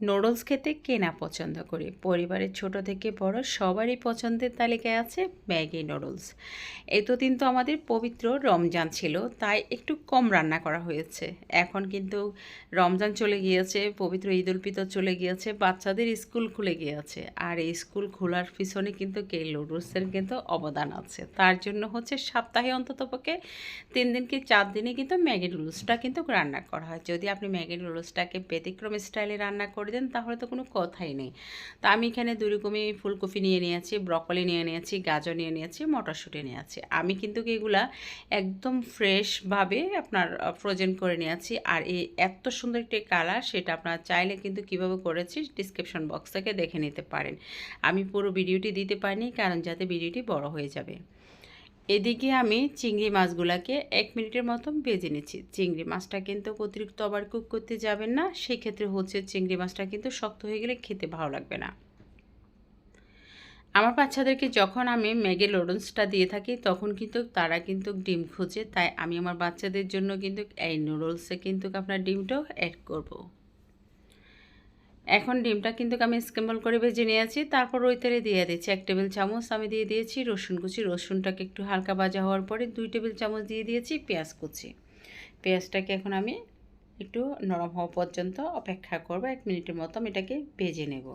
Noodles খেতে কে না পছন্দ করে? পরিবারের ছোট থেকে বড় সবারই পছন্দের তালিকায় আছে ম্যাগি নুডলস এতদিন তো আমাদের পবিত্র রমজান ছিল, তাই একটু কম রান্না করা হয়েছে। এখন কিন্তু রমজান চলে গিয়েছে, পবিত্র ঈদ উল ফিতর চলে গিয়েছে, বাচ্চাদের স্কুল খুলে গিয়েছে। আর এই স্কুল খোলার পিছনে কিন্তু কে? নুডলসের কিন্তু অবদান আছে। তার জন্য হচ্ছে সপ্তাহে অন্তত পক্ষে তিন দিন কি চার দিনে কিন্তু ম্যাগি নুডলসটা কিন্তু রান্না করা হয়। যদি আপনি ম্যাগি নুডলসটাকে ব্যতিক্রম স্টাইলে রান্না করে দেন, তাহলে তো কোনো কথাই নেই। তো আমি এখানে দুই রকমই ফুলকপি নিয়ে নিয়েছি, ব্রকলি নিয়ে নিয়েছি, গাজর নিয়ে নিয়েছি, মটরশুঁটি নিয়েছি। আমি কিন্তু এগুলা একদম ফ্রেশভাবে আপনার ফ্রোজেন করে নিয়েছি। আর এই এত সুন্দর একটি কালার সেটা আপনার চাইলে কিন্তু কীভাবে করেছি ডিসক্রিপশন বক্স থেকে দেখে নিতে পারেন। আমি পুরো ভিডিওটি দিতে পারিনি, কারণ যাতে ভিডিওটি বড় হয়ে যাবে। এদিকে আমি চিংড়ি মাছগুলোকে এক মিনিটের মতন ভেজে নিচ্ছি। চিংড়ি মাছটা কিন্তু অতিরিক্ত আবার কুক করতে যাবেন না সেই ক্ষেত্রে হচ্ছে চিংড়ি মাছটা কিন্তু শক্ত হয়ে গেলে খেতে ভালো লাগবে না। আমার বাচ্চাদেরকে যখন আমি ম্যাগি নুডলসটা দিয়ে থাকি, তখন কিন্তু তারা কিন্তু ডিম খুঁজে, তাই আমি আমার বাচ্চাদের জন্য কিন্তু এই নুডলসে কিন্তু আপনার ডিমটাও অ্যাড করব। এখন ডিমটা কিন্তু আমি স্কেম্বল করে ভেজে নিয়েছি। তারপর ওই তেলে দিয়ে দিচ্ছি এক টেবিল চামচ। আমি দিয়ে দিয়েছি রসুন কুচি। রসুনটাকে একটু হালকা ভাজা হওয়ার পরে দুই টেবিল চামচ দিয়ে দিয়েছি পেঁয়াজ কুচি। পেঁয়াজটাকে এখন আমি একটু নরম হওয়া পর্যন্ত অপেক্ষা করব। এক মিনিটের মতো আমি এটাকে ভেজে নেব।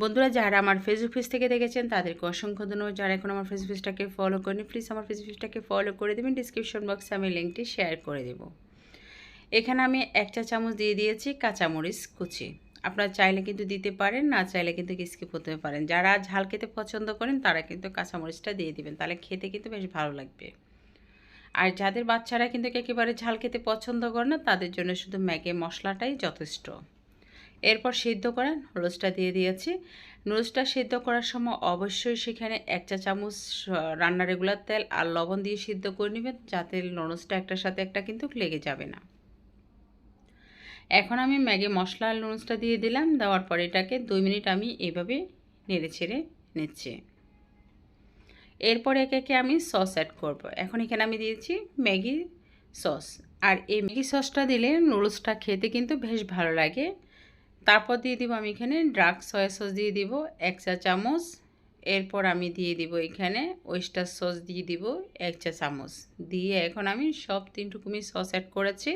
বন্ধুরা, যারা আমার ফেসবুক পেজ থেকে দেখেছেন, তাদেরকে অসংখ্য ধন্যবাদ। যারা এখন আমার ফেসবুক পেজটাকে ফলো করেনি প্লিজ আমার ফেসবুক পেজটাকে ফলো করে দেবেন। ডিসক্রিপশন বক্সে আমি লিঙ্কটি শেয়ার করে দেবো। এখানে আমি এক চা চামচ দিয়ে দিয়েছি কাঁচামরিচ কুচি। আপনারা চাইলে কিন্তু দিতে পারেন, না চাইলে কিন্তু স্কিপ করতে পারেন। যারা ঝাল খেতে পছন্দ করেন, তারা কিন্তু কাঁচামরিচটা দিয়ে দিবেন। তাহলে খেতে কিন্তু বেশ ভালো লাগবে। আর যাদের বাচ্চারা কিন্তু একেবারে ঝাল খেতে পছন্দ করে না, তাদের জন্য শুধু ম্যাগে মশলাটাই যথেষ্ট। এরপর সিদ্ধ করেন নুডলসটা দিয়ে দিয়েছি। নুডলসটা সিদ্ধ করার সময় অবশ্যই সেখানে এক চা চামচ রান্না রেগুলার তেল আর লবণ দিয়ে সিদ্ধ করে নেবেন। যাতে নুডলসটা একটার সাথে একটা কিন্তু লেগে যাবে না। এখন আমি ম্যাগি মশলা আর নুডলসটা দিয়ে দিলাম, দেওয়ার পর এটাকে দুই মিনিট আমি এভাবে নেড়ে ছেড়ে নিচ্ছি। এরপর একে একে আমি সস অ্যাড করব। এখন এখানে আমি দিয়েছি ম্যাগি সস। আর এই ম্যাগি সসটা দিলে নুডলসটা খেতে কিন্তু বেশ ভালো লাগে। তারপর দিয়ে দিব আমি এখানে ড্রাক সয়া সস দিয়ে দিব, এক চা চামচ। এরপর আমি দিয়ে দিব এখানে ওয়েস্টার সস দিয়ে দিব এক চা চামচ। দিয়ে এখন আমি সব তিন সস অ্যাড করেছি।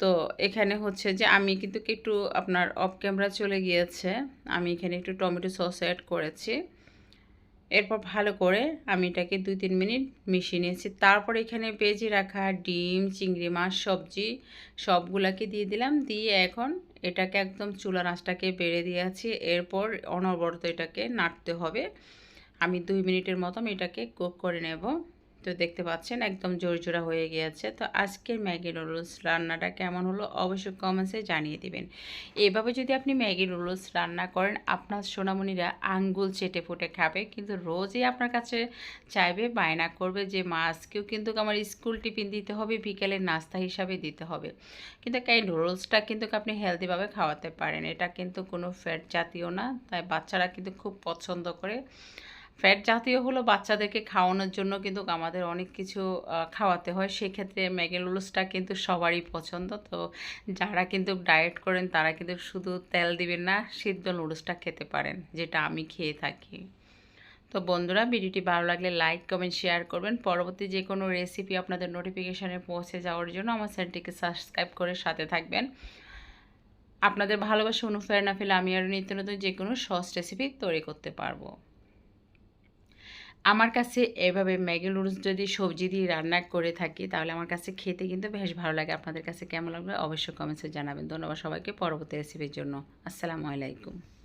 তো এখানে হচ্ছে যে আমি কিন্তু একটু আপনার অফ ক্যামেরা চলে গিয়েছে। আমি এখানে একটু টমেটো সস অ্যাড করেছি। এরপর ভালো করে আমি এটাকে দুই তিন মিনিট মিশিয়ে নিয়েছি। তারপর এখানে বেজে রাখা ডিম, চিংড়ি মাছ, সবজি সবগুলাকে দিয়ে দিলাম। দিয়ে এখন এটাকে একদম চুলা নাচটাকে বেড়ে দিয়েছি এরপর অনবরত এটাকে নাড়তে হবে। আমি দুই মিনিটের মতো আমি এটাকে কুক করে নেব। তো দেখতে পাচ্ছেন একদম জোরজোড়া হয়ে গিয়েছে। তো আজকের ম্যাগি নুডলস রান্নাটা কেমন হলো অবশ্যই কমেন্টসে জানিয়ে দিবেন। এভাবে যদি আপনি ম্যাগি নুডলস রান্না করেন, আপনার সোনামণিরা আঙ্গুল চেটে ফুটে খাবে, কিন্তু রোজই আপনার কাছে চাইবে, বায়না করবে যে, মা, আজকেও কিন্তু আমার স্কুল টিফিন দিতে হবে বিকেলের নাস্তা হিসাবে দিতে হবে। কিন্তু এই নুডলসটা কিন্তু আপনি হেলদিভাবে খাওয়াতে পারেন। এটা কিন্তু কোনো ফ্যাট জাতীয় না, তাই বাচ্চারা কিন্তু খুব পছন্দ করে। ফ্যাট জাতীয় হলো বাচ্চাদেরকে খাওয়ানোর জন্য কিন্তু আমাদের অনেক কিছু খাওয়াতে হয়। সেক্ষেত্রে ম্যাগি নুডলসটা কিন্তু সবারই পছন্দ। তো যারা কিন্তু ডায়েট করেন, তারা কিন্তু শুধু তেল দিবেন না, সিদ্ধ নুডলসটা খেতে পারেন, যেটা আমি খেয়ে থাকি। তো বন্ধুরা, ভিডিওটি ভালো লাগলে লাইক, কমেন্ট, শেয়ার করবেন। পরবর্তী যে কোনো রেসিপি আপনাদের নোটিফিকেশানে পৌঁছে যাওয়ার জন্য আমার চ্যানেলটিকে সাবস্ক্রাইব করে সাথে থাকবেন। আপনাদের ভালোবাসা অনুফের না ফেলে আমি আরও নিত্য নতুন যে কোনো সস রেসিপি তৈরি করতে পারব। আমার কাছে এভাবে ম্যাগি নুডলস যদি সবজি দিয়ে রান্না করে থাকি, তাহলে আমার কাছে খেতে কিন্তু বেশ ভালো লাগে। আপনাদের কাছে কেমন লাগবে অবশ্যই কমেন্টসে জানাবেন। ধন্যবাদ সবাইকে পরবর্তী রেসিপির জন্য। আসসালামু আলাইকুম।